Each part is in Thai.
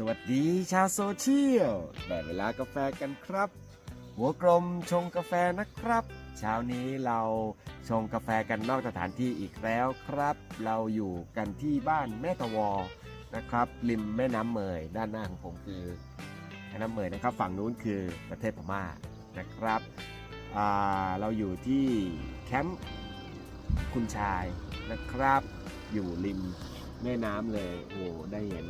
สวัสดีชาวโซเชียลได้เวลากาแฟกันครับ หัวกลมชงกาแฟนะครับ เช้านี้เราชงกาแฟกันนอกสถานที่อีกแล้วครับ เราอยู่กันที่บ้านแม่ตะวอนะครับ ริมแม่น้ำเมยด้านหน้าของผมคือแม่น้ำเมยนะครับ ฝั่งนู้นคือประเทศพม่านะครับเราอยู่ที่แคมป์คุณชายนะครับ อยู่ริมแม่น้ำเลยโอ้ได้เห็น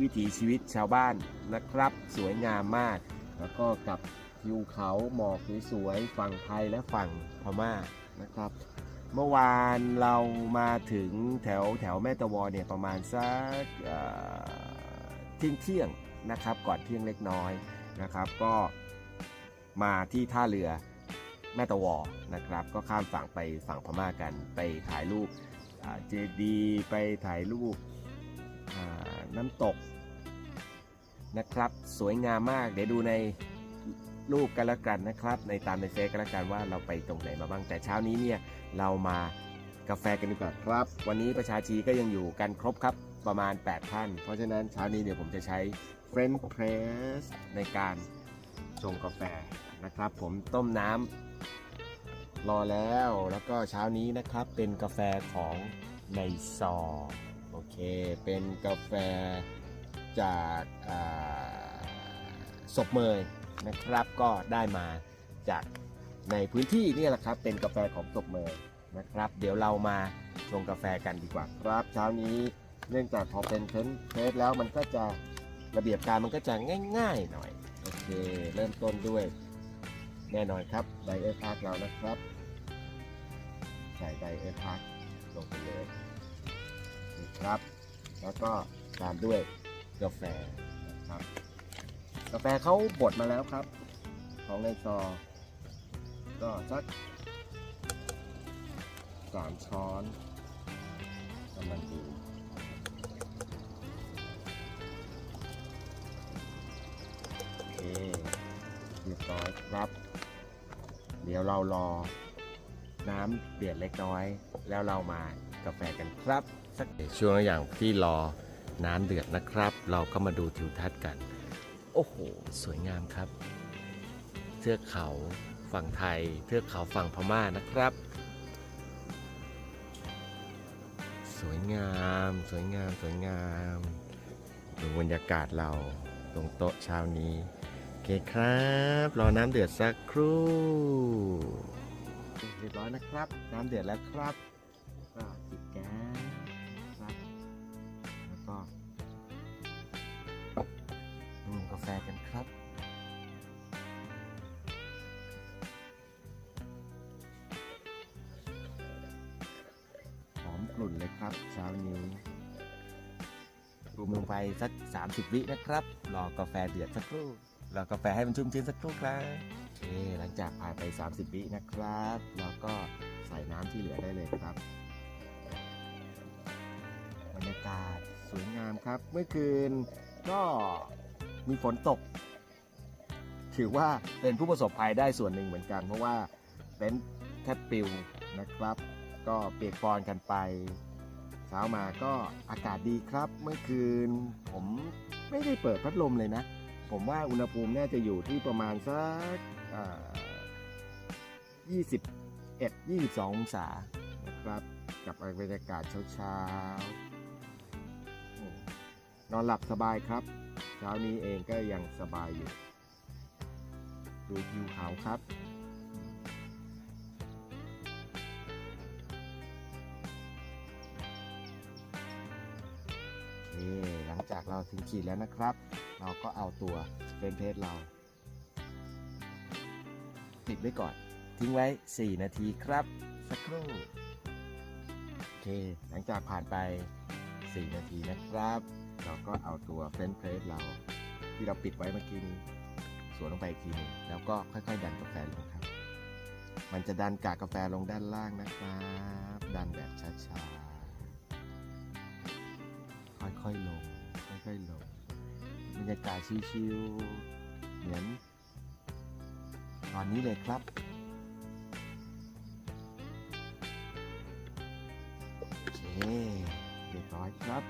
วิถีชีวิตชาวบ้านนะครับ สวยงามมาก แล้วก็กับทิวเขาหมอกสวยๆฝั่งไทยและฝั่งพม่านะครับ เมื่อวานเรามาถึงแถวแถวแม่ตะวอเนี่ยประมาณสักเที่ยงเที่ยงนะครับก่อนเที่ยงเล็กน้อยนะครับก็มาที่ท่าเรือแม่ตะวอนะครับ ก็ข้ามฝั่งไปฝั่งพม่ากันไปถ่ายรูปเจดีไปถ่ายรูปน้ำตก นะครับ สวยงามมาก เดี๋ยวดูในรูปกันแล้วกันนะครับ ในตามในเฟซกันแล้วกันว่าเราไปตรงไหนมาบ้างแต่เช้านี้เนี่ยเรามากาแฟกันดีกว่าครับ วันนี้ประชาชีก็ยังอยู่กันครบครับประมาณ 8 ท่าน เพราะฉะนั้นเช้านี้เดี๋ยวผมจะใช้ French Press ในการชงกาแฟนะครับ ผมต้มน้ำรอแล้วแล้วก็เช้านี้นะครับเป็นกาแฟของในซอโอเค เป็นกาแฟ จากศพเมยนะครับก็ได้มาจากในพื้นที่นี่แหละครับ เป็นกาแฟของศพเมยนะครับ เดี๋ยวเรามาชงกาแฟกันดีกว่าครับเช้านี้เนื่องจากพอเป็นเทนเทสแล้วมันก็จะระเบียบการมันก็จะง่ายๆหน่อยโอเคเริ่มต้นด้วยแน่นอนครับไดเออร์พาร์คเรานะครับ ใส่ไดเออร์พาร์คลงไปเลยนี่ครับ แล้วก็ตามด้วย กาแฟนะครับ กาแฟเขาบดมาแล้วครับ ของในซอก็สักสามช้อนกำลังดีโอเคเรียบร้อยครับ เดี๋ยวเรารอน้ำเดือดเล็กน้อย แล้วเรามากาแฟกันครับ สักช่วงระหว่างที่รอ น้ำเดือดนะครับ เราก็มาดูทิวทัศน์กัน โอ้โห สวยงามครับ เทือกเขาฝั่งไทย เทือกเขาฝั่งพม่านะครับ สวยงาม สวยงาม สวยงาม ดูบรรยากาศเราตรงโต๊ะเช้านี้โอเคครับ รอน้ำเดือดสักครู่เรียบร้อยนะครับ น้ำเดือดแล้วครับ หลุ่นเลยครับเช้านี้รวมลงไปสัก 30 วินะครับ รอกาแฟเดือดสักครู่รอกาแฟให้มันชุ่มชื้นสักครู่ครับโอเคหลังจากผ่านไป 30 วินะครับเราก็ใส่น้ำที่เหลือได้เลยครับบรรยากาศสวยงามครับ เมื่อคืนก็มีฝนตก ถือว่าเป็นผู้ประสบภัยได้ส่วนหนึ่งเหมือนกัน เพราะว่าเป็นท์แทบปิวนะครับ ก็เปียกปอนกันไปเช้ามาก็อากาศดีครับ เมื่อคืน ผมไม่ได้เปิดพัดลมเลยนะ ผมว่าอุณหภูมิน่าจะอยู่ที่ประมาณสักอ่า21 22 องศานะครับ กับบรรยากาศเช้าๆโอ้นอนหลับสบายครับ เช้านี้เองก็ยังสบายอยู่ ดูทิวเขาครับ นี่หลังจากเราถึงขีดแล้วนะครับ เราก็เอาตัวเป็นเพจเรา ปิดไว้ก่อน ทิ้งไว้ 4 นาทีครับ สักครู่โอเค หลังจากผ่านไป 4 นาทีนะครับ เราก็เอาตัวเฟรนช์เพรสเรา ที่เราปิดไว้เมื่อกี้นี้สวนลงไปอีกทีหนึงแล้วก็ค่อยๆ ดันกาแฟลงครับ มันจะดันกากกาแฟลงด้านล่างนะครับ ดันแบบช้าๆ ค่อยๆลง ค่อยๆลงบรรยากาศชิวๆเหมือนตอนนี้เลยครับโอเคเรียบร้อยครับ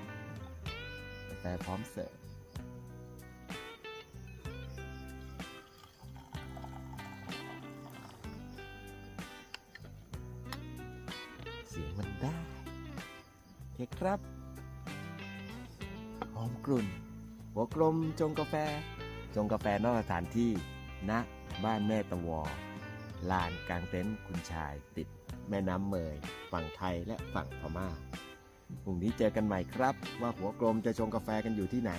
แต่พร้อมเสิร์ฟเสียงมันได้เคครับ มกลุ่น หัวกลมชงกาแฟชงกาแฟนอกสถานที่ณบ้านแม่ตะวอลานกลางเต็นท์คุณชายติด แม่น้ำเมย ฝั่งไทยและฝั่งพม่าพรุ่งนี้เจอกันใหม่ครับ ว่าหัวกลมจะชงกาแฟกันอยู่ที่ไหน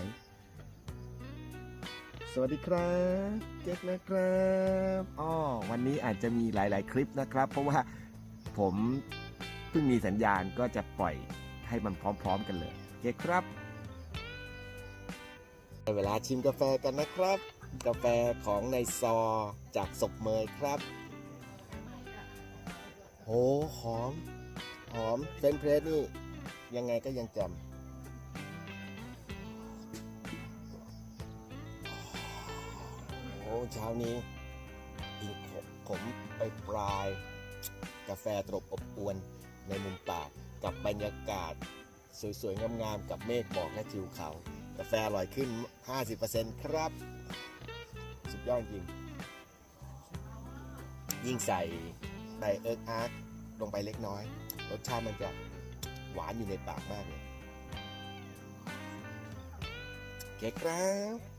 สวัสดีครับ เจ๊กนะครับอ้อวันนี้อาจจะมีหลาย ๆ คลิปนะครับ เพราะว่าผมเพิ่งมีสัญญาณก็จะปล่อยให้มันพร้อม ๆ กันเลย เจ๊ครับ เวลาชิมกาแฟกันนะครับ กาแฟของในซอจากศพเมยครับโหหอม หอมเฟนเพรสนี่ ยังไงก็ยังจำโอ้เช้านี้อีกผมไปปลาย กาแฟตรบอบอวนในมุมปากกับบรรยากาศ สวยๆ งามๆ กับเมฆหมอกและทิวเขา กาแฟอร่อยขึ้น 50%ครับ สุดยอดจริง ยิ่งใส่ไดเอิร์กอาร์กลงไปเล็กน้อย รสชาติมันจะหวานอยู่ในปากมากเลยเก๊กครับ